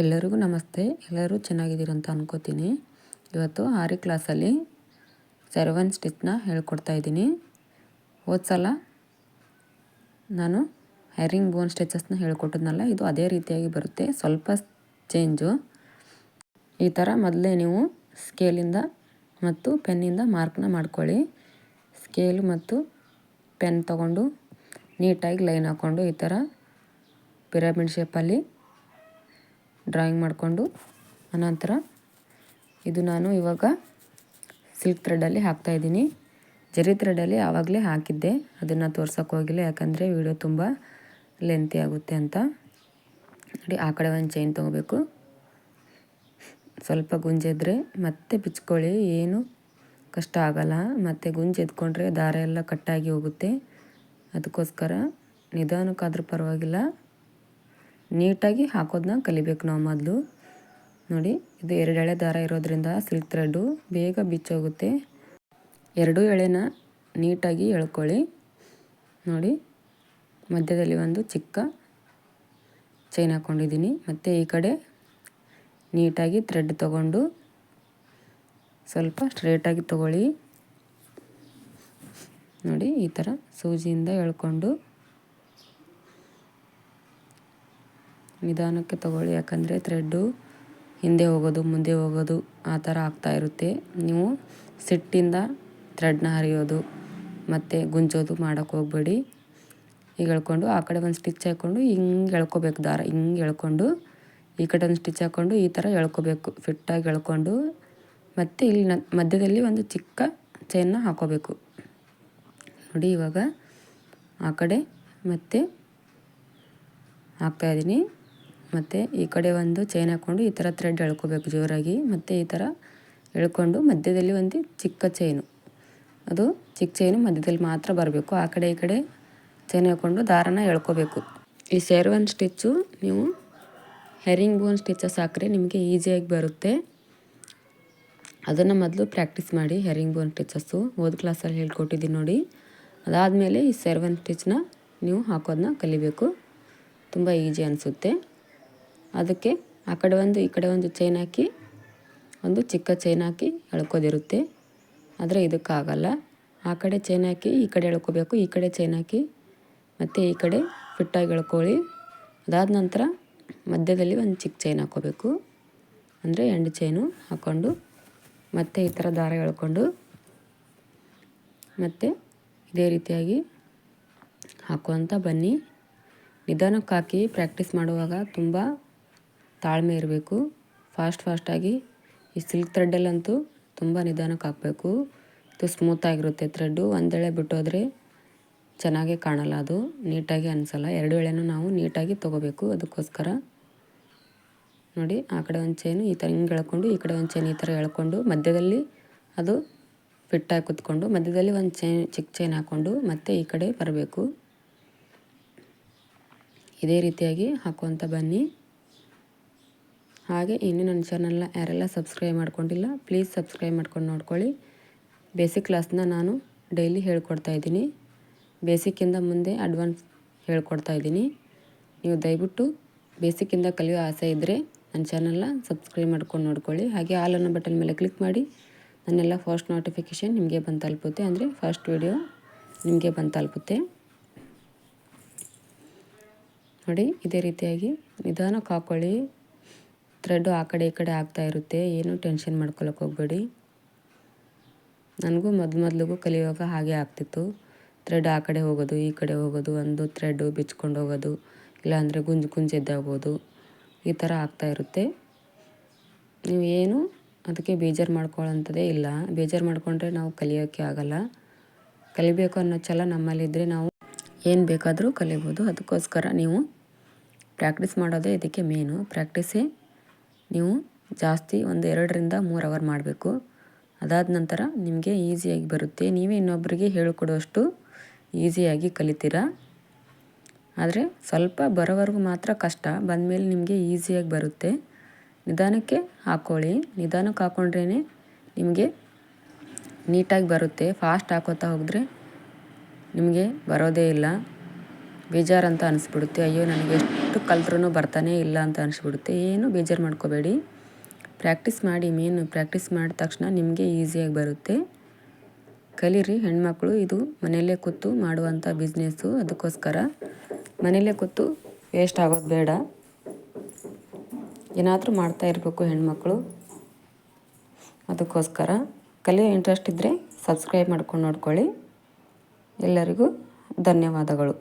ಎಲ್ಲರಿಗೂ ನಮಸ್ತೆ. ಎಲ್ಲರೂ ಚೆನ್ನಾಗಿದ್ದೀರಂತ ಅನ್ಕೋತೀನಿ. ಇವತ್ತು ಆರಿ ಕ್ಲಾಸಲ್ಲಿ ಸೆರವನ್ ಸ್ಟಿಚ್ನ ಹೇಳ್ಕೊಡ್ತಾ ಇದ್ದೀನಿ. ಹೋದ ಸಲ ನಾನು ಹ್ಯಾರಿಂಗ್ ಬೋನ್ ಸ್ಟಿಚಸ್ನ ಹೇಳ್ಕೊಟ್ಟಿದ್ನಲ್ಲ, ಇದು ಅದೇ ರೀತಿಯಾಗಿ ಬರುತ್ತೆ. ಸ್ವಲ್ಪ ಚೇಂಜು. ಈ ಥರ ಮೊದಲೇ ನೀವು ಸ್ಕೇಲಿಂದ ಮತ್ತು ಪೆನ್ನಿಂದ ಮಾರ್ಕ್ನ ಮಾಡ್ಕೊಳ್ಳಿ. ಸ್ಕೇಲ್ ಮತ್ತು ಪೆನ್ ತಗೊಂಡು ನೀಟಾಗಿ ಲೈನ್ ಹಾಕ್ಕೊಂಡು ಈ ಥರ ಪಿರಮಿಡ್ ಶೇಪಲ್ಲಿ ಡ್ರಾಯಿಂಗ್ ಮಾಡಿಕೊಂಡು ಅನಂತರ ಇದು ನಾನು ಇವಾಗ ಸಿಲ್ಕ್ ಥ್ರೆಡಲ್ಲಿ ಹಾಕ್ತಾಯಿದ್ದೀನಿ ಜರಿ ಥ್ರೆಡಲ್ಲಿ ಆವಾಗಲೇ ಹಾಕಿದ್ದೆ. ಅದನ್ನು ತೋರ್ಸೋಕೆ ಹೋಗಿಲ್ಲ, ಯಾಕಂದರೆ ವಿಡಿಯೋ ತುಂಬ ಲೆಂತಿ ಆಗುತ್ತೆ ಅಂತ. ನೋಡಿ, ಆ ಕಡೆ ಒಂದು ಚೈನ್ ತೊಗೋಬೇಕು. ಸ್ವಲ್ಪ ಗುಂಜೆದ್ರೆ ಮತ್ತೆ ಬಿಚ್ಕೊಳ್ಳಿ, ಏನು ಕಷ್ಟ ಆಗಲ್ಲ. ಮತ್ತು ಗುಂಜು ಎದ್ಕೊಂಡ್ರೆ ದಾರ ಎಲ್ಲ ಕಟ್ಟಾಗಿ ಹೋಗುತ್ತೆ. ಅದಕ್ಕೋಸ್ಕರ ನಿಧಾನಕ್ಕಾದರೂ ಪರವಾಗಿಲ್ಲ. ನೀಟಾಗಿ ಹಾಕೋದನ್ನ ಕಲಿಬೇಕು ನಾವು ಮೊದಲು. ನೋಡಿ, ಇದು ಎರಡು ಎಳೆ ದಾರ ಇರೋದ್ರಿಂದ ಸಿಲ್ಕ್ ಥ್ರೆಡ್ಡು ಬೇಗ ಬಿಚ್ಚೋಗುತ್ತೆ. ಎರಡೂ ಎಳೆನ ನೀಟಾಗಿ ಎಳ್ಕೊಳ್ಳಿ. ನೋಡಿ, ಮಧ್ಯದಲ್ಲಿ ಒಂದು ಚಿಕ್ಕ ಚೈನ್ ಹಾಕ್ಕೊಂಡಿದ್ದೀನಿ ಮತ್ತು ಈ ಕಡೆ ನೀಟಾಗಿ ಥ್ರೆಡ್ ತಗೊಂಡು ಸ್ವಲ್ಪ ಸ್ಟ್ರೇಟಾಗಿ ತಗೊಳ್ಳಿ. ನೋಡಿ, ಈ ಥರ ಸೂಜಿಯಿಂದ ಎಳ್ಕೊಂಡು ನಿಧಾನಕ್ಕೆ ತಗೊಳ್ಳಿ. ಯಾಕಂದರೆ ಥ್ರೆಡ್ಡು ಹಿಂದೆ ಹೋಗೋದು, ಮುಂದೆ ಹೋಗೋದು ಆ ಥರ ಆಗ್ತಾ ಇರುತ್ತೆ. ನೀವು ಸಿಟ್ಟಿಂದ ಥ್ರೆಡ್ನ ಹರಿಯೋದು ಮತ್ತು ಗುಂಜೋದು ಮಾಡೋಕ್ಕೆ ಹೋಗ್ಬೇಡಿ. ಈಗ ಎಳ್ಕೊಂಡು ಆ ಕಡೆ ಒಂದು ಸ್ಟಿಚ್ ಹಾಕ್ಕೊಂಡು ಹಿಂಗೆ ಎಳ್ಕೊಬೇಕು ದಾರ. ಹಿಂಗೆ ಎಳ್ಕೊಂಡು ಈ ಕಡೆ ಒಂದು ಸ್ಟಿಚ್ ಹಾಕ್ಕೊಂಡು ಈ ಥರ ಎಳ್ಕೊಬೇಕು. ಫಿಟ್ಟಾಗಿ ಎಳ್ಕೊಂಡು ಮತ್ತು ಇಲ್ಲಿ ಮಧ್ಯದಲ್ಲಿ ಒಂದು ಚಿಕ್ಕ ಚೈನ್ನ ಹಾಕೋಬೇಕು. ನೋಡಿ ಇವಾಗ ಆ ಕಡೆ ಮತ್ತು ಹಾಕ್ತಾಯಿದ್ದೀನಿ ಮತ್ತು ಈ ಕಡೆ ಒಂದು ಚೈನ್ ಹಾಕ್ಕೊಂಡು ಈ ಥರ ಥ್ರೆಡ್ ಎಳ್ಕೋಬೇಕು ಜೋರಾಗಿ. ಮತ್ತು ಈ ಥರ ಎಳ್ಕೊಂಡು ಮಧ್ಯದಲ್ಲಿ ಒಂದು ಚಿಕ್ಕ ಚೈನು ಅದು ಚಿಕ್ಕ ಚೈನು ಮಧ್ಯದಲ್ಲಿ ಮಾತ್ರ ಬರಬೇಕು. ಆ ಕಡೆ ಈ ಕಡೆ ಚೈನ್ ಹಾಕ್ಕೊಂಡು ದಾರನ ಎಳ್ಕೋಬೇಕು. ಈ ಸೇರ್ವನ್ ಸ್ಟಿಚ್ಚು ನೀವು ಹೆರಿಂಗ್ ಬೋನ್ ಸ್ಟಿಚಸ್ ಹಾಕ್ರೆ ನಿಮಗೆ ಈಸಿಯಾಗಿ ಬರುತ್ತೆ. ಅದನ್ನು ಮೊದಲು ಪ್ರಾಕ್ಟೀಸ್ ಮಾಡಿ ಹೆರಿಂಗ್ ಬೋನ್ ಸ್ಟಿಚಸ್ಸು ಓದ್ ಕ್ಲಾಸಲ್ಲಿ ಹೇಳ್ಕೊಟ್ಟಿದ್ದೀನಿ ನೋಡಿ. ಅದಾದಮೇಲೆ ಈ ಸೆರ್ವನ್ ಸ್ಟಿಚ್ನ ನೀವು ಹಾಕೋದನ್ನ ಕಲಿಬೇಕು. ತುಂಬ ಈಜಿ ಅನಿಸುತ್ತೆ. ಅದಕ್ಕೆ ಆ ಕಡೆ ಒಂದು, ಈ ಕಡೆ ಒಂದು ಚೈನ್ ಹಾಕಿ, ಒಂದು ಚಿಕ್ಕ ಚೈನ್ ಹಾಕಿ ಎಳ್ಕೋದಿರುತ್ತೆ. ಆದರೆ ಇದಕ್ಕಾಗಲ್ಲ. ಆ ಕಡೆ ಚೈನ್ ಹಾಕಿ, ಈ ಕಡೆ ಎಳ್ಕೋಬೇಕು, ಈ ಕಡೆ ಚೈನ್ ಹಾಕಿ, ಮತ್ತು ಈ ಕಡೆ ಫಿಟ್ಟಾಗಿ ಎಳ್ಕೊಳ್ಳಿ. ಅದಾದ ನಂತರ ಮಧ್ಯದಲ್ಲಿ ಒಂದು ಚಿಕ್ಕ ಚೈನ್ ಹಾಕ್ಕೋಬೇಕು. ಅಂದರೆ ಎಂಡ್ ಚೈನು ಹಾಕ್ಕೊಂಡು, ಮತ್ತು ಈ ಥರ ದಾರ ಎಳ್ಕೊಂಡು, ಮತ್ತು ಇದೇ ರೀತಿಯಾಗಿ ಹಾಕುವಂಥ ಬನ್ನಿ. ನಿಧಾನಕ್ಕೆ ಹಾಕಿ ಪ್ರಾಕ್ಟೀಸ್ ಮಾಡುವಾಗ ತುಂಬ ತಾಳ್ಮೆ ಇರಬೇಕು. ಫಾಸ್ಟ್ ಫಾಸ್ಟಾಗಿ ಈ ಸಿಲ್ಕ್ ಥ್ರೆಡ್ಡಲ್ಲಂತೂ ತುಂಬ ನಿಧಾನಕ್ಕೆ ಹಾಕಬೇಕು. ಇದು ಸ್ಮೂತಾಗಿರುತ್ತೆ ಥ್ರೆಡ್ಡು ಒಂದೆಳೆ ಬಿಟ್ಟೋದ್ರೆ ಚೆನ್ನಾಗೇ ಕಾಣಲ್ಲ ಅದು. ನೀಟಾಗಿ ಅನಿಸಲ್ಲ. ಎರಡು ಎಳೆನೂ ನಾವು ನೀಟಾಗಿ ತೊಗೋಬೇಕು ಅದಕ್ಕೋಸ್ಕರ. ನೋಡಿ, ಆ ಕಡೆ ಒಂದು ಚೈನು ಈ ಥರ ಹಿಂಗೆ ಎಳ್ಕೊಂಡು, ಈ ಕಡೆ ಒಂದು ಚೈನ್ ಈ ಥರ ಎಳ್ಕೊಂಡು, ಮಧ್ಯದಲ್ಲಿ ಅದು ಫಿಟ್ಟಾಗಿ ಕುತ್ಕೊಂಡು, ಮಧ್ಯದಲ್ಲಿ ಒಂದು ಚೈನ್ ಚಿಕ್ಕ ಚೈನ್ ಹಾಕ್ಕೊಂಡು ಮತ್ತೆ ಈ ಕಡೆ ಬರಬೇಕು. ಇದೇ ರೀತಿಯಾಗಿ ಹಾಕೋಂತ ಬನ್ನಿ. ಹಾಗೆ ಇನ್ನೂ ನನ್ನ ಚಾನಲ್ನ ಯಾರೆಲ್ಲ ಸಬ್ಸ್ಕ್ರೈಬ್ ಮಾಡ್ಕೊಂಡಿಲ್ಲ ಪ್ಲೀಸ್ ಸಬ್ಸ್ಕ್ರೈಬ್ ಮಾಡ್ಕೊಂಡು ನೋಡ್ಕೊಳ್ಳಿ. ಬೇಸಿಕ್ ಕ್ಲಾಸ್ನ ನಾನು ಡೈಲಿ ಹೇಳ್ಕೊಡ್ತಾ ಇದ್ದೀನಿ. ಬೇಸಿಕ್ಕಿಂದ ಮುಂದೆ ಅಡ್ವಾನ್ಸ್ ಹೇಳ್ಕೊಡ್ತಾ ಇದ್ದೀನಿ. ನೀವು ದಯವಿಟ್ಟು ಬೇಸಿಕ್ಕಿಂದ ಕಲಿಯೋ ಆಸೆ ಇದ್ದರೆ ನನ್ನ ಚಾನಲ್ನ ಸಬ್ಸ್ಕ್ರೈಬ್ ಮಾಡ್ಕೊಂಡು ನೋಡ್ಕೊಳ್ಳಿ. ಹಾಗೆ ಆಲ್ ಅನ್ನೋ ಬಟನ್ ಮೇಲೆ ಕ್ಲಿಕ್ ಮಾಡಿ, ನನ್ನೆಲ್ಲ ಫಸ್ಟ್ ನೋಟಿಫಿಕೇಷನ್ ನಿಮಗೆ ಬಂದು ತಲುಪುತ್ತೆ. ಅಂದರೆ ಫಸ್ಟ್ ವಿಡಿಯೋ ನಿಮಗೆ ಬಂದು ತಲುಪುತ್ತೆ. ನೋಡಿ, ಇದೇ ರೀತಿಯಾಗಿ ನಿಧಾನಕ್ಕೆ ಹಾಕ್ಕೊಳ್ಳಿ ಥ್ರೆಡ್ಡು ಆ ಕಡೆ ಈ ಕಡೆ ಆಗ್ತಾ ಇರುತ್ತೆ, ಏನು ಟೆನ್ಷನ್ ಮಾಡ್ಕೊಳಕ್ಕೆ ಹೋಗಬೇಡಿ. ನನಗೂ ಮೊದಲು ಮೊದಲಿಗೂ ಕಲಿಯುವಾಗ ಹಾಗೆ ಆಗ್ತಿತ್ತು. ಥ್ರೆಡ್ ಆ ಕಡೆ ಹೋಗೋದು, ಈ ಕಡೆ ಹೋಗೋದು, ಒಂದು ಥ್ರೆಡ್ಡು ಬಿಚ್ಕೊಂಡು ಹೋಗೋದು, ಇಲ್ಲಾಂದರೆ ಗುಂಜು ಗುಂಜು ಎದ್ದಾಗೋದು ಈ ಥರ ಆಗ್ತಾ ಇರುತ್ತೆ. ನೀವು ಏನು ಅದಕ್ಕೆ ಬೇಜಾರು ಮಾಡ್ಕೊಳ್ಳೋಂಥದ್ದೇ ಇಲ್ಲ. ಬೇಜಾರು ಮಾಡಿಕೊಂಡ್ರೆ ನಾವು ಕಲಿಯೋಕ್ಕೆ ಆಗಲ್ಲ. ಕಲಿಬೇಕು ಅನ್ನೋ ಛಲ ನಮ್ಮಲ್ಲಿದ್ದರೆ ನಾವು ಏನು ಬೇಕಾದರೂ ಕಲಿಬೋದು. ಅದಕ್ಕೋಸ್ಕರ ನೀವು ಪ್ರಾಕ್ಟೀಸ್ ಮಾಡೋದೇ ಇದಕ್ಕೆ ಮೇನು. ಪ್ರಾಕ್ಟೀಸೇ ನೀವು ಜಾಸ್ತಿ ಒಂದು ಎರಡರಿಂದ ಮೂರು ಅವರ್ ಮಾಡಬೇಕು. ಅದಾದ ನಂತರ ನಿಮಗೆ ಈಸಿಯಾಗಿ ಬರುತ್ತೆ. ನೀವೇ ಇನ್ನೊಬ್ಬರಿಗೆ ಹೇಳಿಕೊಡುವಷ್ಟು ಈಸಿಯಾಗಿ ಕಲಿತೀರ? ಆದರೆ ಸ್ವಲ್ಪ ಬರೋವರೆಗೂ ಮಾತ್ರ ಕಷ್ಟ. ಬಂದಮೇಲೆ ನಿಮಗೆ ಈಸಿಯಾಗಿ ಬರುತ್ತೆ. ನಿಧಾನಕ್ಕೆ ಹಾಕ್ಕೊಳ್ಳಿ ನಿಧಾನಕ್ಕೆ ಹಾಕ್ಕೊಂಡ್ರೇ ನಿಮಗೆ ನೀಟಾಗಿ ಬರುತ್ತೆ. ಫಾಸ್ಟ್ ಹಾಕೋತಾ ಹೋದರೆ ನಿಮಗೆ ಬರೋದೇ ಇಲ್ಲ. ಬೇಜಾರಂತ ಅನಿಸ್ಬಿಡುತ್ತೆ. ಅಯ್ಯೋ, ನನಗೆ ಎಷ್ಟು ಕಲ್ತ್ರೂ ಬರ್ತಾನೇ ಇಲ್ಲ ಅಂತ ಅನಿಸ್ಬಿಡುತ್ತೆ. ಏನು ಬೇಜಾರು ಮಾಡ್ಕೋಬೇಡಿ. ಪ್ರಾಕ್ಟೀಸ್ ಮಾಡಿ, ಮೇನು ಪ್ರಾಕ್ಟೀಸ್ ಮಾಡಿದ ತಕ್ಷಣ ನಿಮಗೆ ಈಸಿಯಾಗಿ ಬರುತ್ತೆ. ಕಲೀರಿ ಹೆಣ್ಮಕ್ಳು, ಇದು ಮನೆಯಲ್ಲೇ ಕೂತು ಮಾಡುವಂಥ ಬಿಸ್ನೆಸ್ಸು ಅದಕ್ಕೋಸ್ಕರ. ಮನೆಯಲ್ಲೇ ಕೂತು ವೇಸ್ಟ್ ಆಗೋದು ಬೇಡ. ಏನಾದರೂ ಮಾಡ್ತಾ ಇರಬೇಕು ಹೆಣ್ಮಕ್ಳು. ಅದಕ್ಕೋಸ್ಕರ ಕಲಿಯೋ ಇಂಟ್ರೆಸ್ಟ್ ಇದ್ದರೆ ಸಬ್ಸ್ಕ್ರೈಬ್ ಮಾಡ್ಕೊಂಡು ನೋಡ್ಕೊಳ್ಳಿ. ಎಲ್ಲರಿಗೂ ಧನ್ಯವಾದಗಳು.